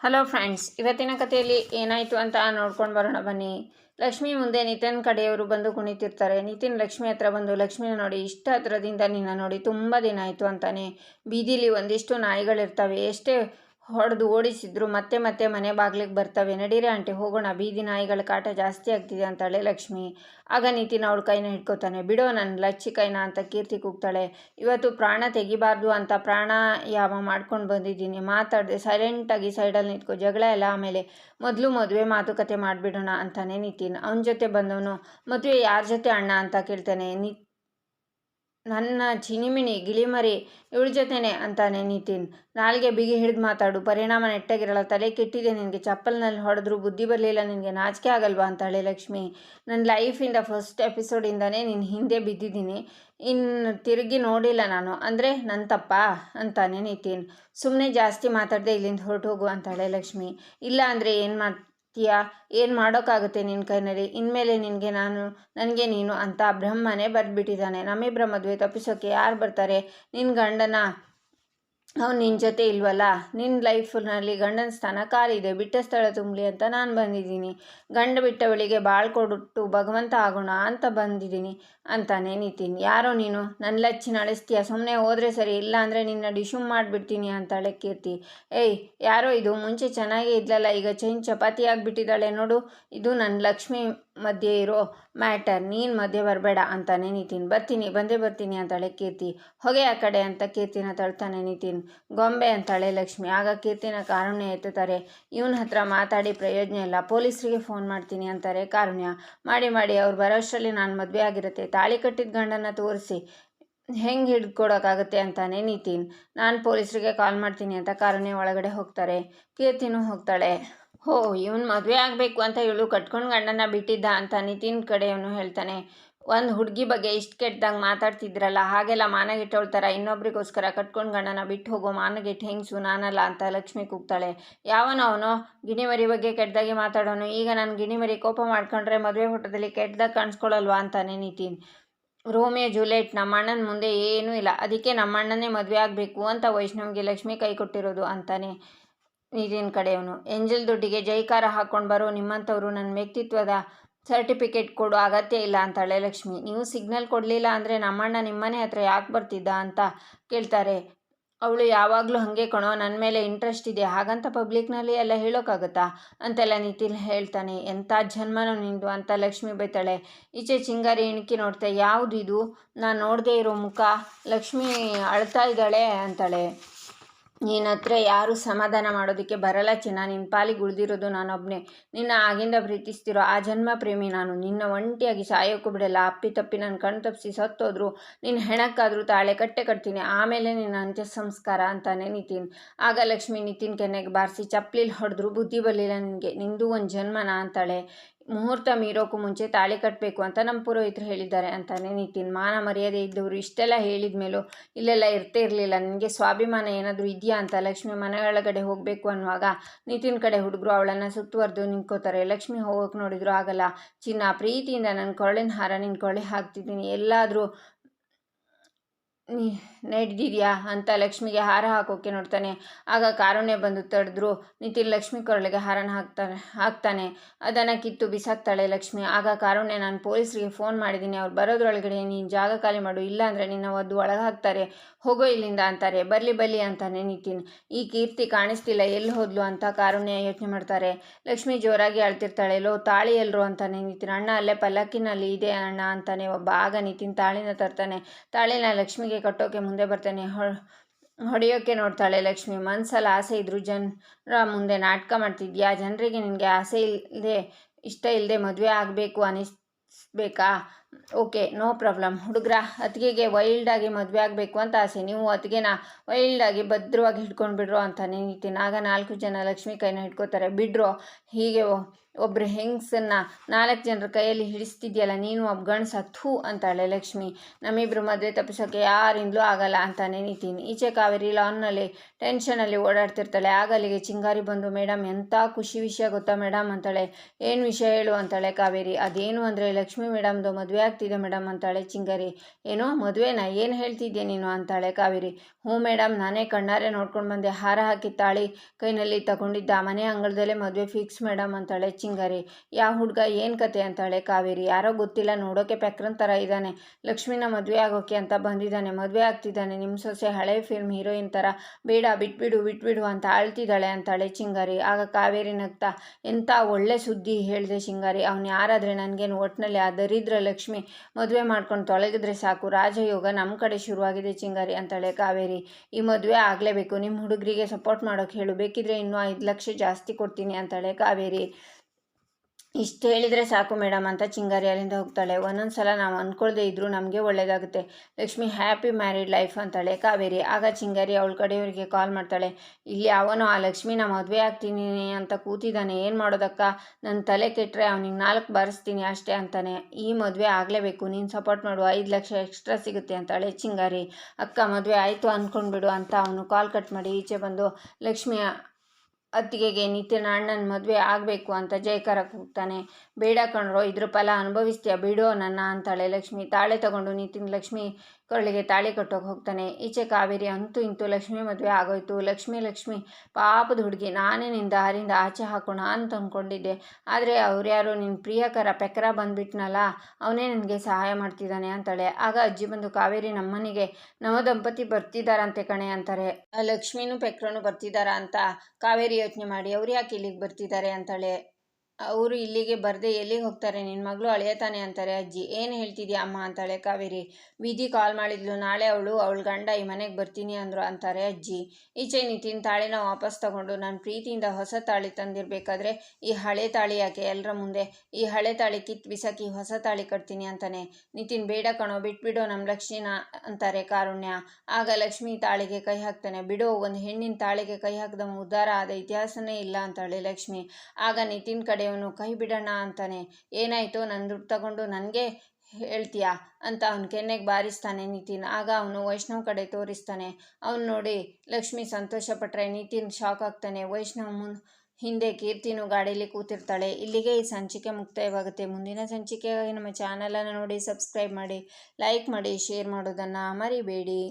Hello friends ಇವತ್ತಿನ ಕಥೆಯಲ್ಲಿ ಏನಾಯಿತು ಅಂತ ನೋಡ್ಕೊಂಡು ಬರೋಣ ಬನ್ನಿ. ಲಕ್ಷ್ಮಿ ಮುಂದೆ ನಿತಿನ್ ಕಡೆಯವರು ಬಂದು ಕುಣಿತಿರ್ತಾರೆ. ನಿತಿನ್ ಲಕ್ಷ್ಮಿ ಹತ್ರ ಬಂದು ಲಕ್ಷ್ಮಿನ ನೋಡಿ, ಇಷ್ಟ ಹತ್ರದಿಂದ ನಿನ್ನ ನೋಡಿ ತುಂಬ ದಿನ ಆಯಿತು ಅಂತಾನೆ ಬೀದಿಲಿ ಒಂದಿಷ್ಟು ನಾಯಿಗಳಿರ್ತವೆ. ಎಷ್ಟೇ ಹೊಡೆದು ಓಡಿಸಿದ್ರು. ಮತ್ತೆ ಮತ್ತೆ ಮನೆ ಬಾಗಿಲಿಗೆ ಬರ್ತವೆ. ನಡೀರಿ ಆಂಟಿ, ಹೋಗೋಣ. ಬೀದಿ ನಾಯಿಗಳ ಕಾಟ ಜಾಸ್ತಿ ಆಗ್ತಿದೆ ಅಂತಾಳೆ ಲಕ್ಷ್ಮಿ. ಆಗ ನಿತಿನ್ ಅವಳ ಕೈನ ಹಿಡ್ಕೋತಾನೆ, ಬಿಡೋ ನನ್ನ ಲಚ್ಚಿ ಕೈನ ಅಂತ ಕೀರ್ತಿ ಕೂಗ್ತಾಳೆ. ಇವತ್ತು ಪ್ರಾಣ ತೆಗಿಬಾರ್ದು ಅಂತ ಪ್ರಾಣಾಯಾಮ ಮಾಡ್ಕೊಂಡು ಬಂದಿದ್ದೀನಿ. ಮಾತಾಡದೆ ಸೈಲೆಂಟಾಗಿ ಸೈಡಲ್ಲಿ ನಿಂತ್ಕೊ, ಜಗಳ ಎಲ್ಲ ಆಮೇಲೆ ಮೊದಲು ಮದುವೆ ಮಾತುಕತೆ ಮಾಡಿಬಿಡೋಣ ಅಂತಾನೆ ನಿತಿನ್. ಅವನ ಜೊತೆ ಬಂದವನು ಮದುವೆ ಯಾರ ಜೊತೆ ಅಣ್ಣ ಅಂತ ಕೇಳ್ತಾನೆ. ನಿ ನನ್ನ ಚಿನಿಮಿನಿ ಗಿಳಿಮರಿ, ಇವಳ ಜೊತೆನೆ ಅಂತಾನೆ ನಿತಿನ್. ನಾಲ್ಗೆ ಬಿಗಿ ಹಿಡಿದು ಮಾತಾಡು. ಪರಿಣಾಮ ನೆಟ್ಟಾಗಿರಲ್ಲ ತಲೆ ಕೆಟ್ಟಿದೆ ನಿನಗೆ. ಚಪ್ಪಲ್ನಲ್ಲಿ ಹೊಡೆದ್ರು ಬುದ್ಧಿ ಬರಲಿಲ್ಲ ನಿನಗೆ. ನಾಚಿಕೆ ಆಗಲ್ವಾ ಅಂತಾಳೆ ಲಕ್ಷ್ಮಿ. ನನ್ನ ಲೈಫಿಂದ ಫಸ್ಟ್ ಎಪಿಸೋಡಿಂದನೇ ನಿನ್ನ ಹಿಂದೆ ಬಿದ್ದಿದ್ದೀನಿ. ಇನ್ನು ತಿರುಗಿ ನೋಡಿಲ್ಲ ನಾನು. ಅಂದರೆ ನನ್ನ ತಪ್ಪ? ಅಂತಾನೆ ನಿತಿನ್. ಸುಮ್ಮನೆ ಜಾಸ್ತಿ ಮಾತಾಡದೆ ಇಲ್ಲಿಂದ ಹೊರಟು ಹೋಗು ಅಂತಾಳೆ ಲಕ್ಷ್ಮಿ. ಇಲ್ಲ ಅಂದರೆ ಏನು ಮಾಡ್ ತೀಯಾ, ಏನು ಮಾಡೋಕ್ಕಾಗುತ್ತೆ ನಿನ್ನ ಕೈನಲ್ಲಿ? ಇನ್ಮೇಲೆ ನಿನಗೆ ನಾನು, ನನಗೆ ನೀನು ಅಂತ ಬ್ರಹ್ಮನೇ ಬರೆದ್ಬಿಟ್ಟಿದ್ದಾನೆ. ನಮ್ಮಿಬ್ಬರ ಮದುವೆ ತಪ್ಪಿಸೋಕೆ ಯಾರು ಬರ್ತಾರೆ? ನಿನ್ನ ಗಂಡನ? ಅವ್ನು ನಿನ್ನ ಜೊತೆ ಇಲ್ವಲ್ಲ? ನಿನ್ನ ಲೈಫ್ನಲ್ಲಿ ಗಂಡನ ಸ್ಥಾನ ಇದೆ. ಬಿಟ್ಟ ಸ್ಥಳ ತುಂಬಲಿ ಅಂತ ನಾನು ಬಂದಿದ್ದೀನಿ. ಗಂಡ ಬಿಟ್ಟವಳಿಗೆ ಬಾಳ್ ಕೊಡುಟ್ಟು ಭಗವಂತ ಆಗೋಣ ಅಂತ ಬಂದಿದ್ದೀನಿ ಅಂತಾನೆ ನಿತಿನ್. ಯಾರೋ ನೀನು? ನನ್ನ ಲಚ್ಚಿನ ಅಳಿಸ್ತೀಯ ಸುಮ್ಮನೆ ಹೋದರೆ ಸರಿ ಇಲ್ಲ ಅಂದರೆ ನಿನ್ನ ಡಿಶುಮ್ ಮಾಡಿಬಿಡ್ತೀನಿ ಅಂತಾಳೆ ಕೀರ್ತಿ. ಏಯ್, ಯಾರೋ ಇದು? ಮುಂಚೆ ಚೆನ್ನಾಗೇ ಇದ್ಲಲ್ಲ, ಈಗ ಚೈನ್ ಚಪಾತಿ ಆಗಿಬಿಟ್ಟಿದ್ದಾಳೆ ನೋಡು. ಇದು ನನ್ನ ಲಕ್ಷ್ಮಿ ಮಧ್ಯೆ ಇರೋ ಮ್ಯಾಟರ್, ನೀನು ಮಧ್ಯೆ ಬರಬೇಡ ಅಂತಾನೆ ನಿತಿನ್. ಬರ್ತೀನಿ, ಬಂದೇ ಬರ್ತೀನಿ ಅಂತಾಳೆ ಕೀರ್ತಿ. ಹೊಗೆ ಆ ಕಡೆ ಅಂತ ಕೀರ್ತಿನ ತಳ್ತಾನೆ ನಿತಿನ್. ಗೊಂಬೆ ಅಂತಾಳೆ ಲಕ್ಷ್ಮಿ. ಆಗ ಕೀರ್ತಿನ ಕಾರುಣ್ಯ ಎತ್ತುತ್ತಾರೆ. ಇವನ ಹತ್ರ ಮಾತಾಡಿ ಪ್ರಯೋಜನ ಇಲ್ಲ. ಪೊಲೀಸರಿಗೆ ಫೋನ್ ಮಾಡ್ತೀನಿ ಅಂತಾರೆ ಕಾರುಣ್ಯ. ಮಾಡಿ ಮಾಡಿ, ಅವ್ರು ಬರೋಷ್ಟರಲ್ಲಿ ನಾನು ಮದುವೆ ಆಗಿರುತ್ತೆ. ತಾಳಿ ಕಟ್ಟಿದ ಗಂಡನ ತೋರಿಸಿ ಹೆಂಗೆ ಹಿಡ್ಕೊಡೋಕ್ಕಾಗುತ್ತೆ ಅಂತಾನೆ ನಿತಿನ್. ನಾನು ಪೊಲೀಸರಿಗೆ ಕಾಲ್ ಮಾಡ್ತೀನಿ ಅಂತ ಕಾರುಣ್ಯ ಒಳಗಡೆ ಹೋಗ್ತಾರೆ. ಕೀರ್ತಿನೂ ಹೋಗ್ತಾಳೆ. ಹೋ, ಇವನ್ ಮದುವೆ ಆಗಬೇಕು ಅಂತ ಇವಳು ಕಟ್ಕೊಂಡು ಗಂಡನ ಬಿಟ್ಟಿದ್ದ ಅಂತ ನಿತಿನ್ ಕಡೆಯವನು ಹೇಳ್ತಾನೆ. ಒಂದು ಹುಡುಗಿ ಬಗ್ಗೆ ಇಷ್ಟು ಕೆಟ್ಟದಾಗ ಮಾತಾಡ್ತಿದ್ರಲ್ಲ, ಹಾಗೆಲ್ಲ ಮಾನಗೆಟ್ಟವಳ ಥರ ಇನ್ನೊಬ್ರಿಗೋಸ್ಕರ ಕಟ್ಕೊಂಡು ಗಂಡನ ಬಿಟ್ಟು ಹೋಗೋ ಮಾನಗೆಟ್ಟು ಹೆಂಗಸು ನಾನಲ್ಲ ಅಂತ ಲಕ್ಷ್ಮಿ ಕೂಗ್ತಾಳೆ. ಯಾವನೋ ಅವನು, ಗಿಣಿಮರಿ ಬಗ್ಗೆ ಕೆಟ್ಟದಾಗಿ ಮಾತಾಡೋನು, ಈಗ ನಾನು ಗಿಣಿಮರಿ ಕೋಪ ಮಾಡ್ಕೊಂಡ್ರೆ ಮದುವೆ ಫೋಟೋದಲ್ಲಿ ಕೆಟ್ಟದಾಗ ಕಾಣಿಸ್ಕೊಳ್ಳಲ್ವಾ ಅಂತಾನೆ ನಿತಿನ್. ರೋಮಿಯೋ ಜೂಲಿಯಟ್ ನಮ್ಮಣ್ಣನ ಮುಂದೆ ಏನೂ ಇಲ್ಲ, ಅದಕ್ಕೆ ನಮ್ಮಣ್ಣನೇ ಮದುವೆ ಆಗಬೇಕು ಅಂತ ವೈಷ್ಣವಿಗೆ ಲಕ್ಷ್ಮಿ ಕೈ ಕೊಟ್ಟಿರೋದು ಅಂತಾನೆ. ನಿತಿನ್ ಕಡೆಯವನು. ಎಂಜಲ್ ದುಡ್ಡಿಗೆ ಜೈಕಾರ ಹಾಕ್ಕೊಂಡು ಬರೋ ನಿಮ್ಮಂಥವ್ರು ನನ್ನ ವ್ಯಕ್ತಿತ್ವದ ಸರ್ಟಿಫಿಕೇಟ್ ಕೊಡೋ ಅಗತ್ಯ ಇಲ್ಲ ಅಂತಾಳೆ ಲಕ್ಷ್ಮಿ. ನೀವು ಸಿಗ್ನಲ್ ಕೊಡಲಿಲ್ಲ ಅಂದರೆ ನಮ್ಮಣ್ಣ ನಿಮ್ಮನೆ ಹತ್ರ ಯಾಕೆ ಬರ್ತಿದ್ದ ಅಂತ ಕೇಳ್ತಾರೆ. ಅವಳು ಯಾವಾಗಲೂ ಹಾಗೆ ಕಣೋ ನನ್ನ ಮೇಲೆ ಇಂಟ್ರೆಸ್ಟ್ ಇದೆ. ಹಾಗಂತ ಪಬ್ಲಿಕ್ನಲ್ಲಿ ಎಲ್ಲ ಹೇಳೋಕ್ಕಾಗುತ್ತಾ ಅಂತೆಲ್ಲ ನಿತಿಲ್ ಹೇಳ್ತಾನೆ. ಎಂಥ ಜನ್ಮನೋ ನಿಂದು ಅಂತ ಲಕ್ಷ್ಮಿ ಬೈತಾಳೆ. ಈಚೆ ಚಿಂಗಾರಿ ಇಣಕಿ ನೋಡ್ತಾ ಯಾವುದು ಇದು ನಾನು ನೋಡದೇ ಇರೋ ಮುಖ ಲಕ್ಷ್ಮಿ ಅಳ್ತಾ ಇದ್ದಾಳೆ ಅಂತಾಳೆ. ನಿನ್ನ ಹತ್ರ ಯಾರೂ ಸಮಾಧಾನ ಮಾಡೋದಕ್ಕೆ ಬರಲ್ಲ ಚಿನ್ನ. ನಿನ್ನ ಪಾಲಿಗೆ ಉಳಿದಿರೋದು ನಾನೊಬ್ಬನೇ ನಿನ್ನ ಆಗಿಂದ ಪ್ರೀತಿಸ್ತಿರೋ ಆ ಜನ್ಮ ಪ್ರೇಮಿ ನಾನು. ನಿನ್ನ ಒಂಟಿಯಾಗಿ ಸಾಯೋಕ್ಕೂ ಬಿಡಲ್ಲ. ಅಪ್ಪಿ ತಪ್ಪಿ ನನ್ನ ಕಣ್ ತಪ್ಪಿಸಿ ಸತ್ತೋದ್ರು. ನಿನ್ನ ಹೆಣಕ್ಕಾದರೂ ತಾಳೆ ಕಟ್ಟೆ ಕಟ್ತೀನಿ. ಆಮೇಲೆ ನಿನ್ನ ಅಂತ್ಯ ಸಂಸ್ಕಾರ ಅಂತಾನೆ ನಿತಿನ್. ಆಗ ಲಕ್ಷ್ಮಿ ನಿತಿನ್ ಕೆನ್ನೆಗೆ ಬಾರಿಸಿ ಚಪ್ಪಲಿಲಿ ಹೊಡೆದ್ರು ಬುದ್ಧಿ ಬರಲಿಲ್ಲ ನಿನಗೆ. ನಿಂದು ಒಂದು ಜನ್ಮನ ಅಂತಾಳೆ. ಮುಹೂರ್ತ ಮೀರೋಕ್ಕೂ ಮುಂಚೆ ತಾಳಿ ಕಟ್ಟಬೇಕು ಅಂತ ನಮ್ಮ ಪುರೋಹಿತರು ಹೇಳಿದ್ದಾರೆ ಅಂತಾನೆ ನಿತಿನ್. ಮಾನ ಮರ್ಯಾದೆ ಇದ್ದವರು ಇಷ್ಟೆಲ್ಲ ಹೇಳಿದ ಮೇಲೂ ಇಲ್ಲೆಲ್ಲ ಇರ್ತೇ ಇರಲಿಲ್ಲ. ನನಗೆ ಸ್ವಾಭಿಮಾನ ಏನಾದರೂ ಇದೆಯಾ ಅಂತ ಲಕ್ಷ್ಮಿ ಮನೆಯೊಳಗಡೆ ಹೋಗಬೇಕು ಅನ್ನುವಾಗ ನಿತಿನ್ ಕಡೆ ಹುಡುಗರು ಅವಳನ್ನು ಸುತ್ತುವರೆದು ನಿಂತ್ಕೋತಾರೆ. ಲಕ್ಷ್ಮಿ ಹೋಗೋಕೆ ನೋಡಿದ್ರು ಆಗಲ್ಲ. ಚಿನ್ನ ಪ್ರೀತಿಯಿಂದ ನನ್ನ ಕೊರಳಿನ ಹಾರ ನಿನ್ನ ಕೊಳೆ ಹಾಕ್ತಿದ್ದೀನಿ. ಎಲ್ಲಾದರೂ ನಡೆದಿದೆಯಾ? ಅಂತ ಲಕ್ಷ್ಮಿಗೆ ಹಾರ ಹಾಕೋಕೆ ನೋಡ್ತಾನೆ. ಆಗ ಕಾರುಣ್ಯ ಬಂದು ತಡೆದ್ರು. ನಿತಿನ್ ಲಕ್ಷ್ಮಿ ಕೊರಳಿಗೆ ಹಾರನ ಹಾಕ್ತಾನೆ ಹಾಕ್ತಾನೆ. ಅದನ್ನು ಕಿತ್ತು ಬಿಸಾಕ್ತಾಳೆ ಲಕ್ಷ್ಮಿ. ಆಗ ಕಾರುಣ್ಯ, ನಾನು ಪೊಲೀಸರಿಗೆ ಫೋನ್ ಮಾಡಿದ್ದೀನಿ ಅವ್ರು ಬರೋದ್ರೊಳಗಡೆ ನೀನು ಜಾಗ ಖಾಲಿ ಮಾಡು. ಇಲ್ಲಾಂದರೆ ನಿನ್ನ ಒದ್ದು ಒಳಗೆ ಹಾಕ್ತಾರೆ ಹೋಗೋ ಇಲ್ಲಿಂದ ಅಂತಾರೆ. ಬರಲಿ ಬರಲಿ ಅಂತಾನೆ ನಿತಿನ್ ಈ ಕೀರ್ತಿ ಕಾಣಿಸ್ತಿಲ್ಲ. ಎಲ್ಲಿ ಹೋದ್ಲು ಅಂತ ಕಾರುಣ್ಯ ಯೋಚನೆ ಮಾಡ್ತಾರೆ. ಲಕ್ಷ್ಮಿ ಜೋರಾಗಿ ಅಳ್ತಿರ್ತಾಳೆ. ಲೋ, ತಾಳಿ ಎಲ್ಲರೂ ಅಂತಾನೆ ನಿತಿನ್ ಅಣ್ಣ, ಅಲ್ಲೇ ಪಲ್ಲಕ್ಕಿನಲ್ಲಿ ಇದೆ ಅಣ್ಣ ಅಂತಾನೆ ಒಬ್ಬ. ಆಗ ನಿತಿನ್ ತಾಳಿನ ತರ್ತಾನೆ. ತಾಳಿನ ಲಕ್ಷ್ಮಿಗೆ ಕಟ್ಟೋಕೆ ಮುಂದೆ ಬರ್ತಾನೆ. ಹೊಡೆಯೋಕ್ಕೆ ನೋಡ್ತಾಳೆ ಲಕ್ಷ್ಮಿ. ಮನ್ಸಲ್ಲಿ ಆಸೆ ಇದ್ರು ಜನರ ಮುಂದೆ ನಾಟಕ ಮಾಡ್ತಿದ್ಯಾ? ಜನರಿಗೆ ನಿನಗೆ ಆಸೆ ಇಲ್ಲದೆ ಇಷ್ಟ ಇಲ್ಲದೆ ಮದುವೆ ಆಗಬೇಕು ಅನಿಸ್ಬೇಕಾ? Okay, no problem. ಹುಡುಗರ, ಅತ್ತಿಗೆಗೆ ವೈಲ್ಡಾಗಿ ಮದುವೆ ಆಗಬೇಕು ಅಂತ ಆಸೆ. ನೀವು ಅತ್ತಿಗೆನ ವೈಲ್ಡಾಗಿ ಭದ್ರವಾಗಿ ಹಿಡ್ಕೊಂಡು ಬಿಡ್ರೋ ಅಂತ ನೀತಿ ಆಗ ನಾಲ್ಕು ಜನ ಲಕ್ಷ್ಮಿ ಕೈನ ಹಿಡ್ಕೋತಾರೆ. ಬಿಡ್ರೋ, ಹೀಗೆ ಒಬ್ಬರು ಹೆಂಗಸನ್ನ ನಾಲ್ಕು ಜನರ ಕೈಯಲ್ಲಿ ಹಿಡಿಸ್ತಿದ್ಯಲ್ಲ, ನೀನು ಒಬ್ಬ ಗಂಡು ಥೂ ಅಂತಾಳೆ ಲಕ್ಷ್ಮಿ. ನಮ್ಮಿಬ್ರು ಮದುವೆ ತಪ್ಪಿಸೋಕೆ ಯಾರಿಂದಲೂ ಆಗಲ್ಲ ಅಂತ ನೆನಿತೀನಿ ಈಚೆ ಕಾವೇರಿ ಲಾನ್ನಲ್ಲಿ ಟೆನ್ಷನಲ್ಲಿ ಓಡಾಡ್ತಿರ್ತಾಳೆ. ಆಗಲಿಗೆ ಚಿಂಗಾರಿ ಬಂದು ಮೇಡಮ್ ಎಂಥ ಖುಷಿ ವಿಷಯ ಗೊತ್ತಾ ಮೇಡಮ್ ಅಂತಾಳೆ. ಏನು ವಿಷಯ ಹೇಳು? ಅಂತಾಳೆ ಕಾವೇರಿ. ಅದೇನು ಅಂದರೆ, ಲಕ್ಷ್ಮಿ ಮೇಡಮ್ದು ಮದುವೆ ಆಗ್ತಿದೆ ಮೇಡಮ್ ಅಂತಾಳೆ ಚಿಂಗಾರಿ. ಏನೋ, ಮದುವೆನಾ? ಏನು ಹೇಳ್ತಿದ್ದೆ ನೀನು? ಅಂತಾಳೆ ಕಾವೇರಿ. ಹ್ಞೂ ಮೇಡಮ್ ನಾನೇ ಕಣ್ಣಾರೆ ನೋಡ್ಕೊಂಡು ಬಂದೆ. ಹಾರ ಹಾಕಿ ತಾಳಿ ಕೈನಲ್ಲಿ ತಗೊಂಡಿದ್ದ, ಮನೆ ಅಂಗಳದಲ್ಲೇ ಮದುವೆ ಫಿಕ್ಸ್ ಮೇಡಮ್ ಅಂತಾಳೆ ಚಿಂಗಾರಿ ಯಾವ ಹುಡುಗ ಏನು ಕತೆ ಅಂತಾಳೆ ಕಾವೇರಿ? ಯಾರೋ ಗೊತ್ತಿಲ್ಲ, ನೋಡೋಕೆ ಪೆಕ್ರನ್ ಥರ ಇದ್ದಾನೆ ಲಕ್ಷ್ಮಿನ ಮದುವೆ ಆಗೋಕೆ ಅಂತ ಬಂದಿದ್ದಾನೆ, ಮದುವೆ ಆಗ್ತಿದ್ದಾನೆ. ನಿಮ್ಮ ಸೊಸೆ ಹಳೆ ಫಿಲ್ಮ್ ಹೀರೋಯಿನ್ ಥರ ಬೇಡ, ಬಿಟ್ಬಿಡು ಬಿಟ್ಬಿಡು ಅಂತ ಆಳ್ತಿದ್ದಾಳೆ ಅಂತಾಳೆ ಚಿಂಗಾರಿ ಆಗ ಕಾವೇರಿ ನಗ್ತಾ ಎಂಥ ಒಳ್ಳೆ ಸುದ್ದಿ ಹೇಳಿದೆ ಶಿಂಗಾರಿ ಅವನು ಯಾರಾದರೆ ನನಗೇನು ಒಟ್ಟಿನಲ್ಲಿ ಆ ದರಿದ್ರ ಲಕ್ಷ್ಮಿ ಮದುವೆ ಮಾಡ್ಕೊಂಡು ತೊಲಗಿದ್ರೆ ಸಾಕು, ರಾಜಯೋಗ ನಮ್ಮ ಕಡೆ ಶುರುವಾಗಿದೆ ಚಿಂಗಾರಿ ಅಂತಾಳೆ ಕಾವೇರಿ. ಈ ಮದುವೆ ಆಗಲೇಬೇಕು ನಿಮ್ಮ ಹುಡುಗರಿಗೆ ಸಪೋರ್ಟ್ ಮಾಡೋಕೆ ಹೇಳು, ಬೇಕಿದ್ರೆ ಇನ್ನೂ ಐದು ಲಕ್ಷ ಜಾಸ್ತಿ ಕೊಡ್ತೀನಿ ಅಂತಾಳೆ ಕಾವೇರಿ. ಇಷ್ಟು ಹೇಳಿದರೆ ಸಾಕು ಮೇಡಮ್ ಅಂತ ಚಿಂಗಾರಿ ಅಲ್ಲಿಂದ ಹೋಗ್ತಾಳೆ. ಒಂದೊಂದು ಸಲ ನಾವು ಅಂದ್ಕೊಳ್ದೇ ಇದ್ದರೂ ನಮಗೆ ಒಳ್ಳೆಯದಾಗುತ್ತೆ ಲಕ್ಷ್ಮಿ ಹ್ಯಾಪಿ ಮ್ಯಾರಿಡ್ ಲೈಫ್ ಅಂತಾಳೆ ಕಾವೇರಿ. ಆಗ ಚಿಂಗಾರಿ ಅವಳ ಕಡೆಯವರಿಗೆ ಕಾಲ್ ಮಾಡ್ತಾಳೆ. ಇಲ್ಲಿ ಅವನು ಆ ಲಕ್ಷ್ಮಿನ ಮದುವೆ ಆಗ್ತೀನಿ ಅಂತ ಕೂತಿದ್ದಾನೆ ಏನು ಮಾಡೋದಕ್ಕ? ನನ್ನ ತಲೆ ಕೆಟ್ಟರೆ ಅವನಿಗೆ ನಾಲ್ಕು ಬಾರಿಸ್ತೀನಿ ಅಷ್ಟೇ ಅಂತಾನೆ. ಈ ಮದುವೆ ಆಗಲೇಬೇಕು. ನೀನು ಸಪೋರ್ಟ್ ಮಾಡು. ಐದು ಲಕ್ಷ ಎಕ್ಸ್ಟ್ರಾ ಸಿಗುತ್ತೆ ಅಂತಾಳೆ ಚಿಂಗಾರಿ. ಅಕ್ಕ, ಮದುವೆ ಆಯಿತು ಅಂದ್ಕೊಂಡ್ಬಿಡು ಅಂತ ಅವನು ಕಾಲ್ ಕಟ್ ಮಾಡಿ ಈಚೆ ಬಂದು ಲಕ್ಷ್ಮಿಯ ಅತ್ತಿಗೆಗೆ, ನಿತ್ಯನ ಅಣ್ಣನ ಮದುವೆ ಆಗಬೇಕು ಅಂತ ಜಯಕಾರ ಕೂಗ್ತಾನೆ. ಬೇಡ ಕಣ್ರೋ, ಇದ್ರ ಫಲ ಅನುಭವಿಸ್ತೀಯ, ಬಿಡೋ ನನ್ನ ಅಂತಾಳೆ ಲಕ್ಷ್ಮಿ. ತಾಳೆ ತಗೊಂಡು, ನಿತಿನ್ ಲಕ್ಷ್ಮಿ ಕೊರಳಿಗೆ ತಾಳಿ ಕಟ್ಟೋಕೆ ಹೋಗ್ತಾನೆ. ಈಚೆ ಕಾವೇರಿ ಅಂತೂ ಇಂತೂ ಲಕ್ಷ್ಮಿ ಮದುವೆ ಆಗೋಯ್ತು. ಲಕ್ಷ್ಮಿ ಲಕ್ಷ್ಮಿ, ಪಾಪದ ಹುಡುಗಿ. ನಾನೇ ನಿನ್ನ ದಾರಿಂದ ಆಚೆ ಹಾಕೋಣ ಅಂತ ಅಂದ್ಕೊಂಡಿದ್ದೆ ಆದರೆ ಅವ್ರ್ಯಾರು ನಿನ್ನ ಪ್ರಿಯಕರ ಪೆಕರ ಬಂದುಬಿಟ್ನಲ್ಲ, ಅವನೇ ನನಗೆ ಸಹಾಯ ಮಾಡ್ತಿದ್ದಾನೆ ಅಂತಾಳೆ. ಆಗ ಅಜ್ಜಿ ಬಂದು, ಕಾವೇರಿ ನಮ್ಮನೆಗೆ ನವ ದಂಪತಿ ಬರ್ತಿದ್ದಾರಂತೆ ಕಣೆ ಅಂತಾರೆ. ಲಕ್ಷ್ಮೀನೂ ಪೆಕ್ರನು ಬರ್ತಿದ್ದಾರಾ ಅಂತ ಕಾವೇರಿ ಯೋಚನೆ ಮಾಡಿ, ಅವ್ರು ಯಾಕೆ ಇಲ್ಲಿಗೆ ಬರ್ತಿದ್ದಾರೆ ಅಂತಾಳೆ. ಅವರು ಇಲ್ಲಿಗೆ ಬರದೆ ಎಲ್ಲಿಗೆ ಹೋಗ್ತಾರೆ? ನಿನ್ನ ಮಗಳು ಅಳೆಯತಾನೆ ಅಂತಾರೆ ಅಜ್ಜಿ. ಏನು ಹೇಳ್ತಿದ್ಯಾ ಅಮ್ಮ ಅಂತಾಳೆ ಕಾವೇರಿ. ವಿಧಿ ಕಾಲ್ ಮಾಡಿದ್ಲು. ನಾಳೆ ಅವಳು ಅವಳ ಗಂಡ ಈ ಮನೆಗೆ ಬರ್ತೀನಿ ಅಂದರು ಅಂತಾರೆ ಅಜ್ಜಿ. ಈಚೆ ನಿತಿನ್ ತಾಳಿನ ವಾಪಸ್ ತಗೊಂಡು, ನಾನು ಪ್ರೀತಿಯಿಂದ ಹೊಸ ತಾಳಿ ತಂದಿರಬೇಕಾದ್ರೆ ಈ ಹಳೆ ತಾಳಿ ಯಾಕೆ? ಎಲ್ಲರ ಮುಂದೆ ಈ ಹಳೆ ತಾಳಿ ಕಿತ್ ಬಿಸಾಕಿ ಹೊಸ ತಾಳಿ ಕಟ್ತೀನಿ ಅಂತಾನೆ. ನಿತಿನ್, ಬೇಡ ಕಣೋ, ಬಿಟ್ಬಿಡೋ ನಮ್ಮ ಲಕ್ಷ್ಮಿನ ಅಂತಾರೆ ಕಾರುಣ್ಯ. ಆಗ ಲಕ್ಷ್ಮಿ ತಾಳಿಗೆ ಕೈ ಹಾಕ್ತಾನೆ. ಬಿಡೋ, ಒಂದು ಹೆಣ್ಣಿನ ತಾಳಿಗೆ ಕೈ ಹಾಕಿದ ಉದ್ಧಾರ ಆದ ಇತಿಹಾಸನೇ ಇಲ್ಲ ಅಂತಾಳೆ ಲಕ್ಷ್ಮಿ. ಆಗ ನಿತಿನ್ ಕಡೆ ಅವನು ಕೈ ಬಿಡೋಣ ಅಂತಾನೆ. ಏನಾಯಿತು? ನನ್ನ ದುಡ್ಡು ತಗೊಂಡು ನನಗೆ ಹೇಳ್ತೀಯಾ? ಅಂತ ಅವನ ಕೆನ್ನೆಗೆ ಬಾರಿಸ್ತಾನೆ ನಿತಿನ್. ಆಗ ಅವನು ವೈಷ್ಣವ್ ಕಡೆ ತೋರಿಸ್ತಾನೆ. ಅವನು ನೋಡಿ ಲಕ್ಷ್ಮಿ ಸಂತೋಷಪಟ್ಟರೆ ನಿತಿನ್ ಶಾಕ್ ಆಗ್ತಾನೆ. ವೈಷ್ಣವ್ ಮುನ್ ಹಿಂದೆ ಕೀರ್ತಿನು ಗಾಡೀಲಿ ಕೂತಿರ್ತಾಳೆ. ಇಲ್ಲಿಗೆ ಈ ಸಂಚಿಕೆ ಮುಕ್ತಾಯವಾಗುತ್ತೆ. ಮುಂದಿನ ಸಂಚಿಕೆಗಾಗಿ ನಮ್ಮ ಚಾನಲನ್ನು ನೋಡಿ ಸಬ್ಸ್ಕ್ರೈಬ್ ಮಾಡಿ, ಲೈಕ್ ಮಾಡಿ, ಶೇರ್ ಮಾಡೋದನ್ನು ಮರಿಬೇಡಿ.